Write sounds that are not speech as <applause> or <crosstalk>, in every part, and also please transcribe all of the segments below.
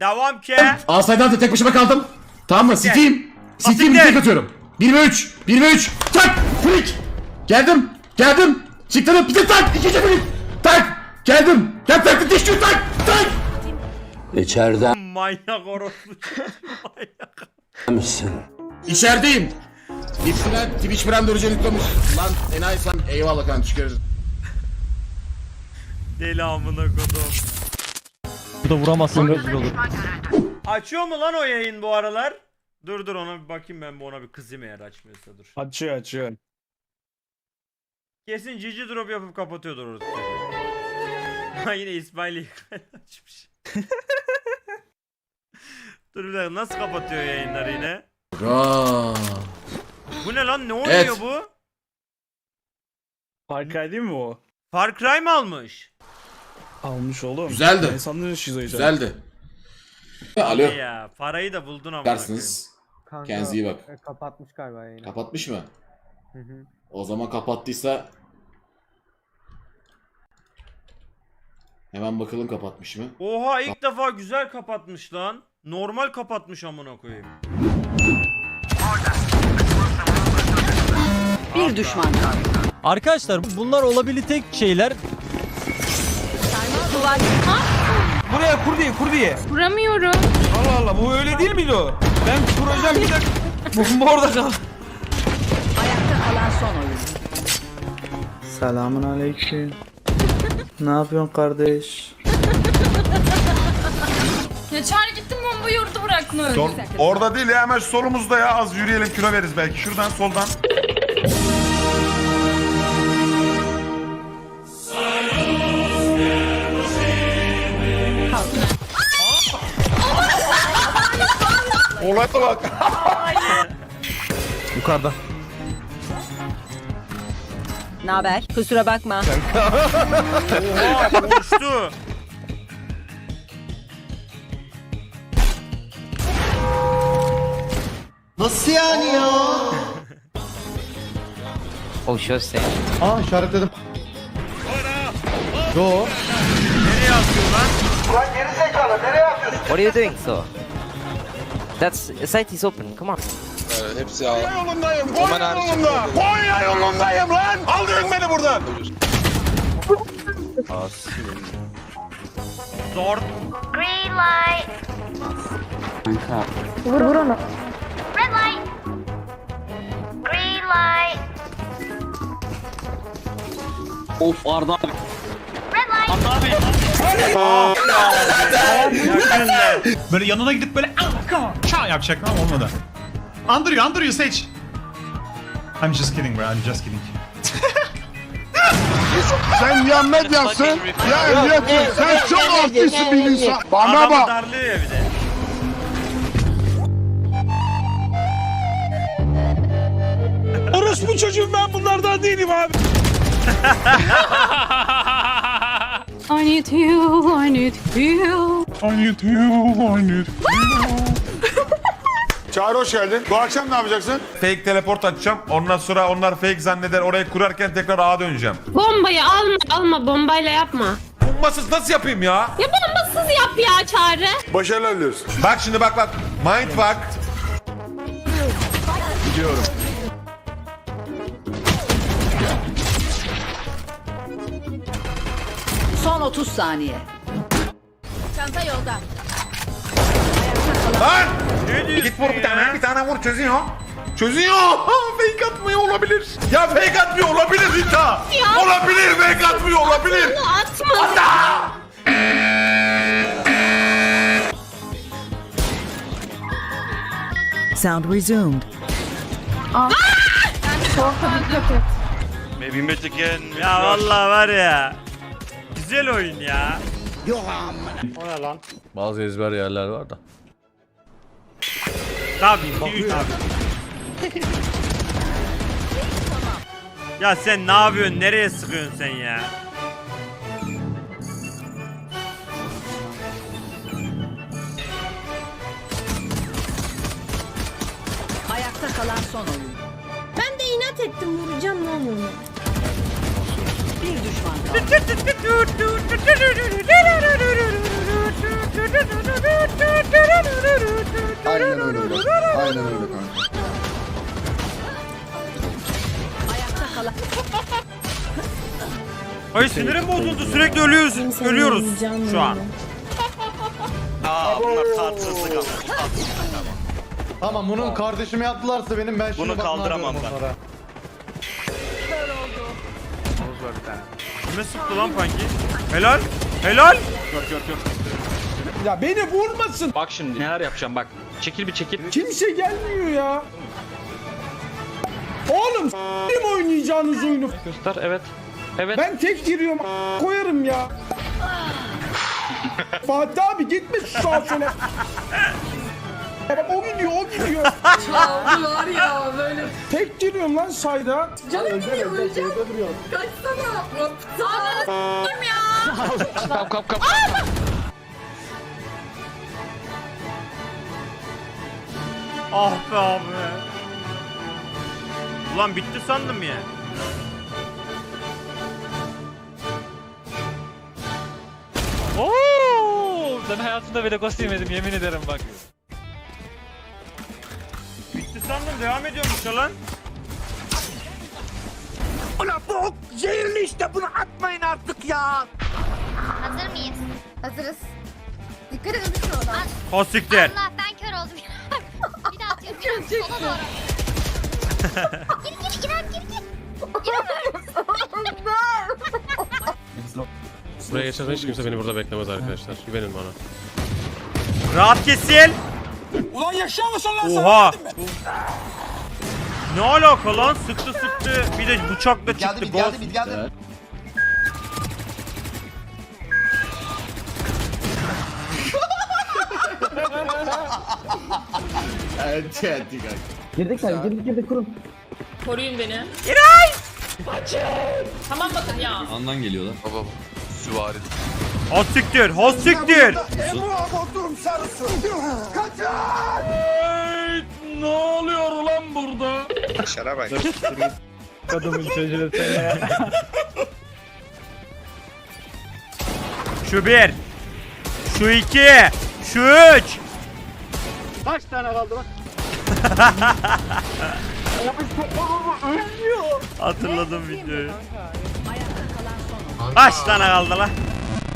Devam ki. Asaydan da tek başıma kaldım. Tamam mı? City'yim. City'yim Basit tek atıyorum. 1 ve 3. 1 ve 3. Tak. Flick. Geldim. Geldim. Çıktım. Bir de tak. İkinci flick. Tak. Geldim. Gel tak. Düştü tak. Tak. İçeride Manyak orospu. Manyak. <laughs> misin? İçerideyim. Hepsine Twitch Prime Dorucu yüklemiş. Lan enayi sen eyvallah kan çıkarız. Deli amına kodum. Burada vuramazsan rezil olur. Açıyor mu lan o yayın bu aralar? Dur dur ona bir bakayım ben bu ona bir kızayım eğer açmıyorsa dur. Açıyor açıyor. Kesin cici drop yapıp kapatıyordur orası. <laughs> Ha yine İsmail açmış. <laughs> dur bir dakika nasıl kapatıyor yayınları yine? Aa. Bu ne lan ne oynuyor Evet. bu? Far Cry değil mi o? Far Cry mı almış? Almış oğlum. Güzeldi. Ben sanırım şizoid. Güzeldi. Alo. Hadi ya parayı da buldun ama. Dersiniz. Kanka, Kendinize iyi bak. e, Kapatmış galiba yayını. Kapatmış mı? Hı hı. O zaman kapattıysa Hemen bakalım kapatmış mı? Oha ilk defa güzel kapatmış lan. Normal kapatmış amına koyayım. Bir düşman kaldı. Arkadaşlar bunlar olabilecek şeyler. Buraya kur diye kur diye. Vuramıyorum. Allah Allah bu öyle değil miydi o? Ben kuracağım bir dakika. <laughs> Bomba orada kal. Ayakta kalan son oyun. Selamun aleyküm. ne yapıyorsun kardeş? Ya çağır gittim bombayı orada bıraktın öyle. Sol, orada değil ya hemen solumuzda ya az yürüyelim kilo veririz belki. Şuradan soldan. Olaya bak. <laughs> Yukarıda. Ne haber? Kusura bakma. Oha konuştu. Oh sure say. Aa işaretledim. Yo. Nereye atıyor lan? What are you doing so? That's site is open. Come on. Konya yolundayım. Konya yolunda. Konya yolundayım lan. Aldırın beni buradan. Zor. Green light. Vur vur onu. Red light. Green light. Of Arda. Red light. Yakınlar. Böyle yanına gidip böyle "Ah, come on, çağ yapacak ama olmadı. Andırıyor, andırıyor seç. I'm just kidding bro, I'm just kidding. <laughs> sen ya medyasın, ya emniyetin, sen çok artistsin bir insan. Bana Adamı bak. darlıyor ya bir de. Orospu çocuğum ben bunlardan değilim abi. I need you, I need you. I need you, I need Çağrı hoş geldin. Bu akşam ne yapacaksın? Fake teleport açacağım. Ondan sonra onlar fake zanneder. Orayı kurarken tekrar ağa döneceğim. Bombayı alma, alma bombayla yapma. Bombasız nasıl yapayım ya? Ya bombasız yap ya Çağrı. Başarılar diliyoruz. Bak şimdi bak bak. Mindfuck. Son 30 saniye. Çanta yolda. Lan! Ne diyorsun Git vur bir tane. Bir tane vur çözüyor. Çözüyor. Ha, fake atmıyor olabilir. Ya fake atmıyor olabilir Rita. Ya. Olabilir fake atmıyor olabilir. Atma. Sound resumed. Ya vallahi var ya. Güzel oyun ya. Bazı ezber yerler var da. Tabii ki ya sen ne yapıyorsun? Nereye sıkıyorsun sen ya? Ayakta kalan son oyun. Ben de inat ettim vuracağım lan onu. Bir düşman kaldı. Aynen öyle bak. Aynen öyle kanka. Ayakta kalan Ay sinirim bozuldu sürekli ölüyoruz. Ölüyoruz şu an. Tamam bunun kardeşime yaptılarsa benim ben şimdi bunu kaldıramam ben. Onlara. Kime sıktı lan panki? Helal. Helal. Ya beni vurmasın. Bak şimdi neler yapacağım bak. Çekil bir çekil. Kimse gelmiyor ya. Oğlum s**tim oynayacağınız oyunu. Göster evet. Evet. Ben tek giriyorum a- koyarım ya. <laughs> Fatih abi gitme şu sağa sola. Bak o gidiyor o gidiyor. <laughs> Çaldılar ya böyle. Tek giriyorum lan sayda. Canım gidiyor öleceğim. Kaçsana. Sağ ya. Kap kap kap. Ah be abi. Ulan bitti sandım ya. Oo! Ben hayatımda böyle ghost yemedim yemin ederim bak. Sandım devam ediyormuş ya lan. Hazır mıyız? Hazırız. Dikkat edin şuradan. O siktir. Allah ben kör oldum. <laughs> bir daha atıyorum. Bir daha sola doğru. gir gir İrem gir gir. Buraya geçersen hiç kimse beni burada beklemez arkadaşlar. Güvenin bana. Rahat kesil. Ulan yaşıyor musun lan Oha. Ne alaka lan? Sıktı sıktı. Bir de bıçakla çıktı. Boss. geldi. Enti enti kanka. Girdik sen girdik girdik kurun. Koruyun beni. Tamam bakın ya. Andan geliyorlar. Baba süvari. Ha siktir. Ha siktir. Ne oluyor lan burada? Şu bir. Şu iki. Şu üç. Kaç tane kaldı bak. <laughs> Hatırladım videoyu. ayakta kalan son oyuncu. Kaç tane kaldı lan?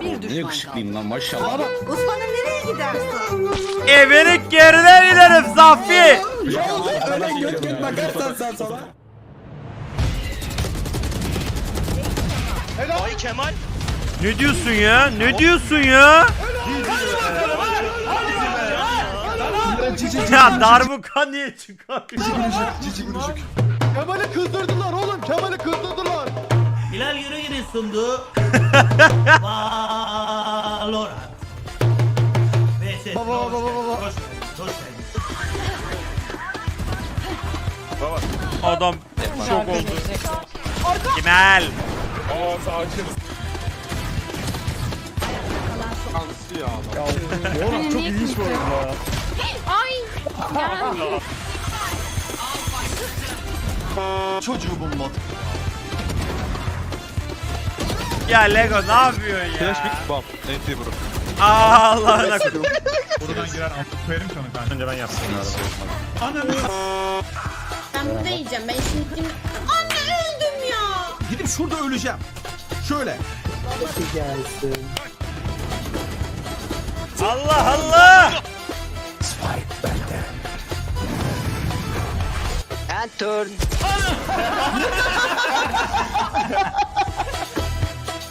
Bir düşman kaldı. lan maşallah. Osman'ım nereye gidersin? Evini geriden inerim Safi. Bakarsan sen sana. Ne diyorsun ya? Ne diyorsun ya? ya darbuka niye çıkıyor? Kemal'i kızdırdılar oğlum Kemal'i kızdırdılar. Bilal yürü gidin sundu. <laughs> Valorant. VS. Baba baba baba. Adam şok oldu. Kimel. Oğlum çok ilginç bu arada. Ay. Gel. Çocuğu bulmadı. Ya Lego ne yapıyorsun ya? Flash big bomb. NT bro. Allah'ına Buradan girer amput verim sana kanka. Önce ben yapsın. Ananı Ben burada yiyeceğim. Ben şimdi... Anne öldüm ya. Gidip şurada öleceğim. Şöyle. Gelsin. Allah Allah. And turn. <laughs>